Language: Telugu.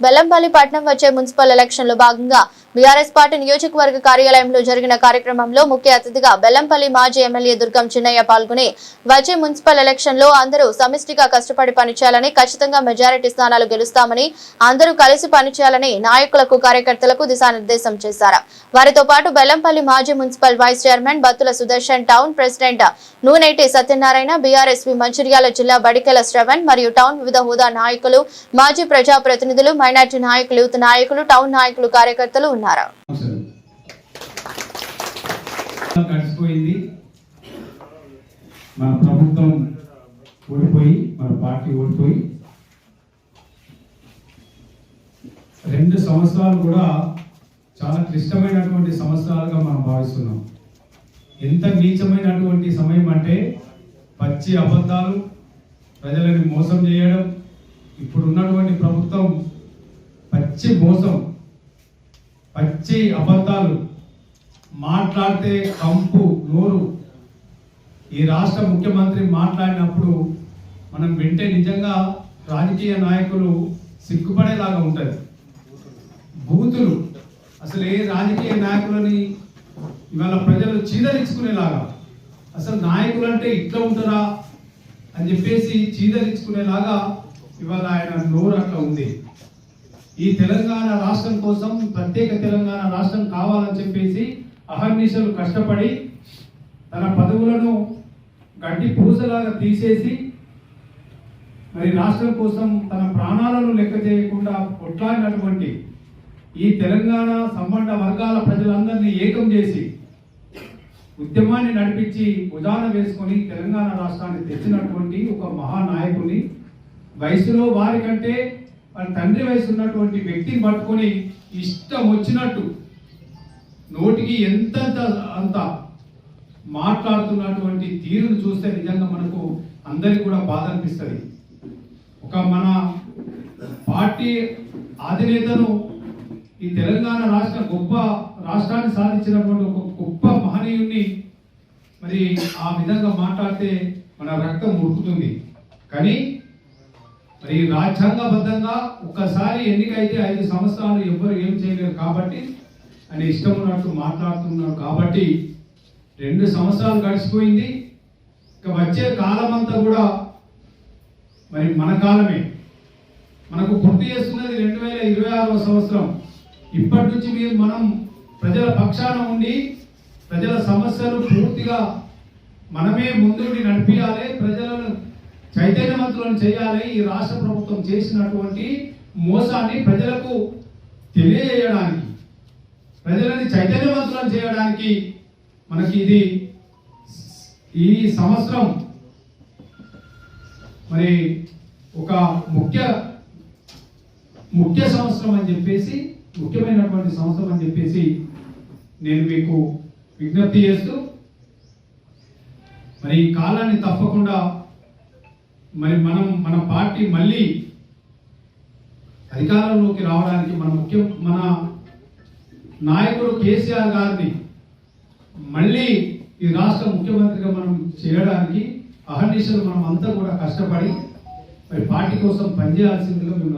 బెల్లంపల్లి పట్నం వచ్చే మున్సిపల్ ఎలక్షన్లో భాగంగా బీఆర్ఎస్ పార్టీ నియోజకవర్గ కార్యాలయంలో జరిగిన కార్యక్రమంలో ముఖ్య అతిథిగా బెల్లంపల్లి మాజీ ఎమ్మెల్యే దుర్గం చిన్నయ్య పాల్గొని వచ్చే మున్సిపల్ ఎలక్షన్లో అందరూ సమిష్టిగా కష్టపడి పనిచేయాలని ఖచ్చితంగా మెజారిటీ స్థానాలు గెలుస్తామని అందరూ కలిసి పనిచేయాలని నాయకులకు కార్యకర్తలకు దిశానిర్దేశం చేశారు. వారితో పాటు బెల్లంపల్లి మాజీ municipal vice chairman Battula Sudarshan town president Nuneti Satyanarayana BRSP Mancherial జిల్లా బడికెల శ్రవణ్ మరియు టౌన్ వివిధ హోదా నాయకులు మాజీ ప్రజాప్రతినిధులు మైనార్టీ నాయకులు యూత్ నాయకులు టౌన్ నాయకులు కార్యకర్తలు ఉన్నారు. అవసరం గడిచిపోయింది మన ప్రభుత్వం ఓడిపోయి మన పార్టీ ఓడిపోయి రెండు సంవత్సరాలు కూడా చాలా క్లిష్టమైనటువంటి సంవత్సరాలుగా మనం భావిస్తున్నాం. ఎంత నీచమైనటువంటి సమయం అంటే పచ్చి అబద్ధాలు ప్రజలను మోసం చేయడం ఇప్పుడు ఉన్నటువంటి ప్రభుత్వం పచ్చి మోసం పచ్చి అబద్ధాలు మాట్లాడితే కంపు నోరు. ఈ రాష్ట్ర ముఖ్యమంత్రి మాట్లాడినప్పుడు మనం వింటే నిజంగా రాజకీయ నాయకులు సిగ్గుపడేలాగా ఉంటుంది బూతులు. అసలు ఏ రాజకీయ నాయకులని ఇవాళ ప్రజలు చీదరించుకునేలాగా? అసలు నాయకులు అంటే ఇట్లా ఉంటారా? అని చెప్పేసి చీదరించుకునేలాగా ఇవాళ ఆయన నోరు అట్లా ఉంది. ఈ తెలంగాణ రాష్ట్రం కోసం ప్రత్యేక తెలంగాణ రాష్ట్రం కావాలని చెప్పేసి అహర్నిశలు కష్టపడి తన పదవులను గడ్డి పూసలాగా తీసేసి మరి రాష్ట్రం కోసం తన ప్రాణాలను లెక్క చేయకుండా కొట్లాడినటువంటి ఈ తెలంగాణ సంబంధ వర్గాల ప్రజలందరినీ ఏకం చేసి ఉద్యమాన్ని నడిపించి ఉదాహరణ వేసుకొని తెలంగాణ రాష్ట్రాన్ని తెచ్చినటువంటి ఒక మహానాయకుని వయసులో వారికంటే వాళ్ళ తండ్రి వయసు ఉన్నటువంటి వ్యక్తిని పట్టుకొని ఇష్టం వచ్చినట్టు నోటికి ఎంతంత అంత మాట్లాడుతున్నటువంటి తీరును చూస్తే నిజంగా మనకు అందరికి కూడా బాధ అనిపిస్తుంది. ఒక మన పార్టీ అధినేతను ఈ తెలంగాణ రాష్ట్ర గొప్ప రాష్ట్రాన్ని సాధించినటువంటి ఒక గొప్ప మహనీయుణ్ణి మరి ఆ విధంగా మాట్లాడితే మన రక్తం ఉడుకుతుంది కానీ ఈ రాజ్యాంగబద్ధంగా ఒక్కసారి ఎన్నికైతే ఐదు సంవత్సరాలు ఎవ్వరు ఏం చేయలేరు కాబట్టి అని ఇష్టం ఉన్నట్టు మాట్లాడుతున్నారు కాబట్టి రెండు సంవత్సరాలు గడిచిపోయింది. ఇక వచ్చే కాలం అంతా కూడా మరి మన కాలమే. మనకు గుర్తు చేస్తున్నది రెండు వేల ఇరవై ఆరవ సంవత్సరం. ఇప్పటి నుంచి మీరు మనం ప్రజల పక్షాన ఉండి ప్రజల సమస్యలు పూర్తిగా మనమే ముందుండి నడిపించాలి ప్రజలను చైతన్యవంతులను చేయాలి. ఈ రాష్ట్ర ప్రభుత్వం చేసినటువంటి మోసాన్ని ప్రజలకు తెలియజేయడానికి ప్రజలని చైతన్యవంతులను చేయడానికి మనకి ఇది ఈ సంవత్సరం మరి ఒక ముఖ్య ముఖ్య సంవత్సరం అని చెప్పేసి ముఖ్యమైనటువంటి సంవత్సరం అని చెప్పేసి నేను మీకు విజ్ఞప్తి చేస్తూ మరి ఈ కాలాన్ని తప్పకుండా మరి మనం మన పార్టీ మళ్ళీ అధికారంలోకి రావడానికి మన ముఖ్యం మన నాయకుడు కేసీఆర్ గారిని మళ్ళీ ఈ రాష్ట్ర ముఖ్యమంత్రిగా మనం చేయడానికి అహర్నిశలు మనం అంతా కూడా కష్టపడి మరి పార్టీ కోసం పనిచేయాల్సిందిగా మేము